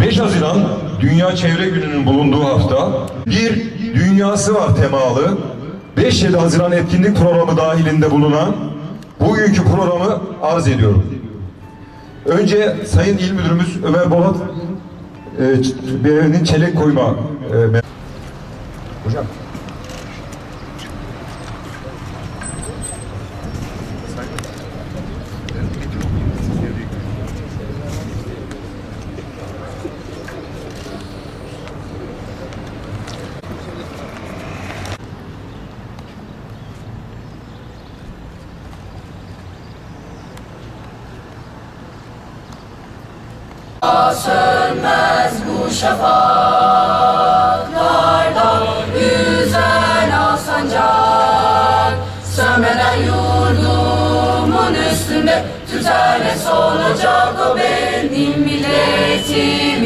...5 Haziran Dünya Çevre Günü'nün bulunduğu hafta... ...bir dünyası var temalı... ...5-7 Haziran etkinlik programı dahilinde bulunan... ...bugünkü programı arz ediyorum. Önce Sayın İl Müdürümüz Ömer Bolat... E, ç- Beyefendinin çelenk koyma... E, Hocam. Sönmez bu şafaklarda Güzel al sancak Sönmeden yurdumun üstünde Tüterle solacak o benim milletimin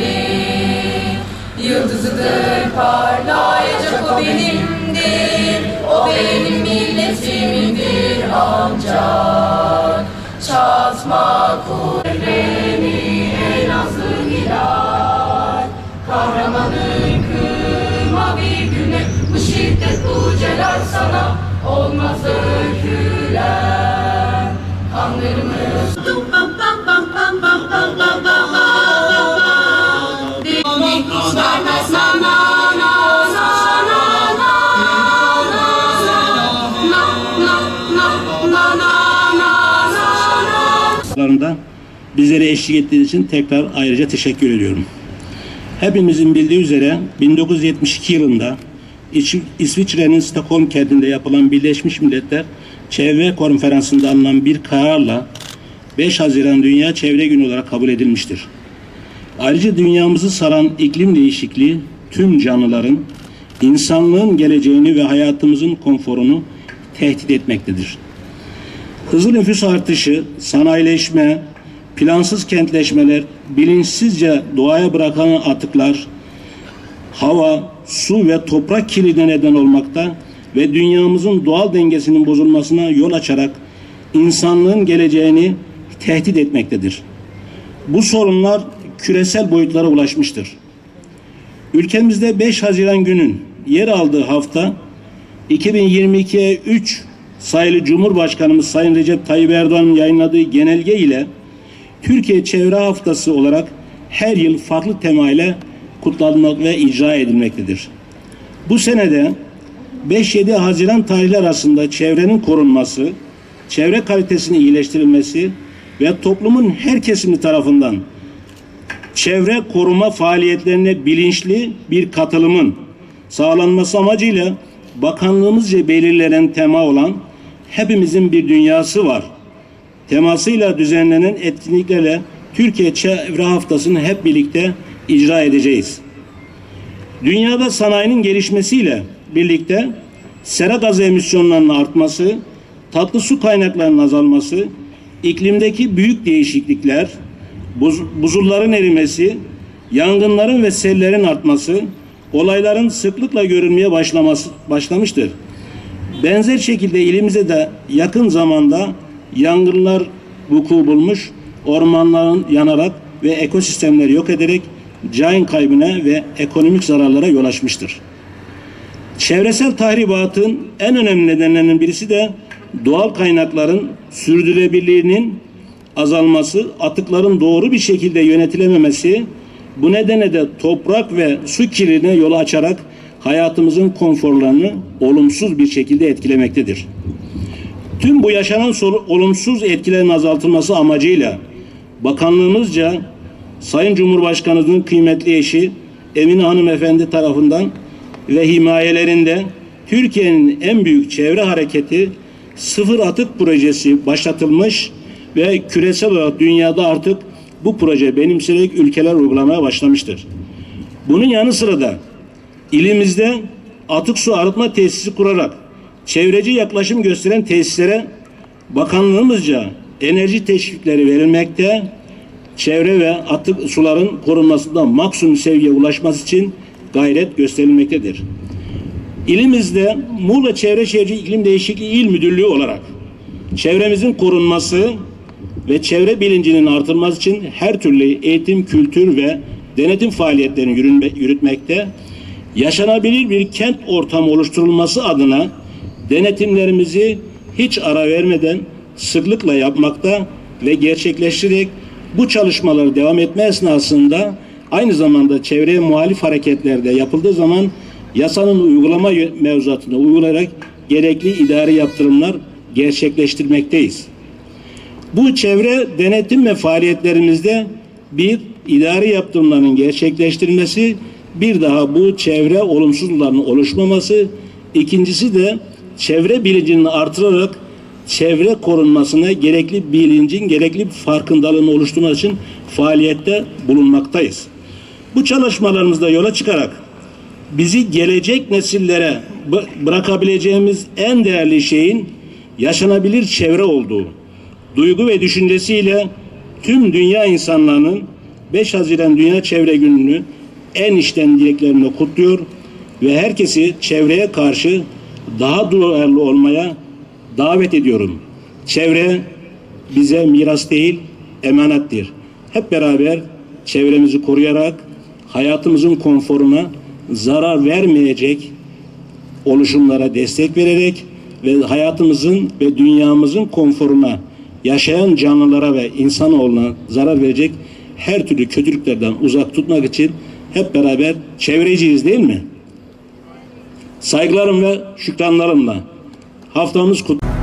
Yıldızıdır parlayacak o benimdir O benim milletimindir ancak. Çatma na na na na larında bizlere eşlik ettiğiniz için tekrar ayrıca teşekkür ediyorum. Hepimizin bildiği üzere 1972 yılında İsviçre'nin Stockholm kentinde yapılan Birleşmiş Milletler Çevre Konferansı'nda alınan bir kararla 5 Haziran Dünya Çevre Günü olarak kabul edilmiştir. Ayrıca dünyamızı saran iklim değişikliği tüm canlıların, insanlığın geleceğini ve hayatımızın konforunu tehdit etmektedir. Hızlı nüfus artışı, sanayileşme, plansız kentleşmeler, bilinçsizce doğaya bırakan atıklar, hava, su ve toprak kirliliğine neden olmakta ve dünyamızın doğal dengesinin bozulmasına yol açarak insanlığın geleceğini tehdit etmektedir. Bu sorunlar küresel boyutlara ulaşmıştır. Ülkemizde 5 Haziran günün yer aldığı hafta 2022'ye 3 sayılı Cumhurbaşkanımız Sayın Recep Tayyip Erdoğan'ın yayınladığı genelge ile Türkiye Çevre Haftası olarak her yıl farklı tema ile kutlanmak ve icra edilmektedir. Bu senede 5-7 Haziran tarihleri arasında çevrenin korunması, çevre kalitesinin iyileştirilmesi ve toplumun her kesimi tarafından çevre koruma faaliyetlerine bilinçli bir katılımın sağlanması amacıyla bakanlığımızca belirlenen tema olan hepimizin bir dünyası var. Temasıyla düzenlenen etkinliklerle Türkiye Çevre Haftası'nı hep birlikte icra edeceğiz. Dünyada sanayinin gelişmesiyle birlikte sera gazı emisyonlarının artması, tatlı su kaynaklarının azalması, iklimdeki büyük değişiklikler, buz, buzulların erimesi, yangınların ve sellerin artması, olayların sıklıkla görülmeye başlaması başlamıştır. Benzer şekilde ilimize de yakın zamanda yangınlar vuku bulmuş, ormanların yanarak ve ekosistemleri yok ederek can kaybına ve ekonomik zararlara yol açmıştır. Çevresel tahribatın en önemli nedenlerinin birisi de doğal kaynakların sürdürülebilirliğinin azalması, atıkların doğru bir şekilde yönetilememesi, bu nedenle de toprak ve su kirliliğine yol açarak hayatımızın konforlarını olumsuz bir şekilde etkilemektedir. Tüm bu yaşanan olumsuz etkilerin azaltılması amacıyla bakanlığımızca Sayın Cumhurbaşkanımızın kıymetli eşi Emine Hanımefendi tarafından ve himayelerinde Türkiye'nin en büyük çevre hareketi sıfır atık projesi başlatılmış ve küresel olarak dünyada artık bu proje benimsenerek ülkeler uygulamaya başlamıştır. Bunun yanı sıra da ilimizde atık su arıtma tesisi kurarak çevreci yaklaşım gösteren tesislere bakanlığımızca enerji teşvikleri verilmekte, çevre ve atık suların korunmasında maksimum seviyeye ulaşması için gayret gösterilmektedir. İlimizde Muğla Çevre Şehircilik İklim Değişikliği İl Müdürlüğü olarak çevremizin korunması ve çevre bilincinin artırılması için her türlü eğitim, kültür ve denetim faaliyetlerini yürütmekte, yaşanabilir bir kent ortamı oluşturulması adına denetimlerimizi hiç ara vermeden sıklıkla yapmakta ve gerçekleştirerek bu çalışmaları devam etme esnasında aynı zamanda çevreye muhalif hareketlerde yapıldığı zaman yasanın uygulama mevzuatını uygulayarak gerekli idari yaptırımlar gerçekleştirmekteyiz. Bu çevre denetim ve faaliyetlerimizde bir idari yaptırımların gerçekleştirilmesi, bir daha bu çevre olumsuzluklarının oluşmaması, ikincisi de çevre bilincinin artırarak çevre korunmasına gerekli bilincin, gerekli farkındalığını oluşturmak için faaliyette bulunmaktayız. Bu çalışmalarımızda yola çıkarak bizi gelecek nesillere bı- bırakabileceğimiz en değerli şeyin yaşanabilir çevre olduğu, duygu ve düşüncesiyle tüm dünya insanlarının 5 Haziran Dünya Çevre Günü'nü en içten dileklerimle kutluyor ve herkesi çevreye karşı daha duyarlı olmaya davet ediyorum. Çevre bize miras değil, emanettir. Hep beraber çevremizi koruyarak hayatımızın konforuna zarar vermeyecek oluşumlara destek vererek ve hayatımızın ve dünyamızın konforuna yaşayan canlılara ve insanoğluna zarar verecek her türlü kötülüklerden uzak tutmak için hep beraber çevreciyiz değil mi? Saygılarım ve şükranlarımla haftamız kutlu.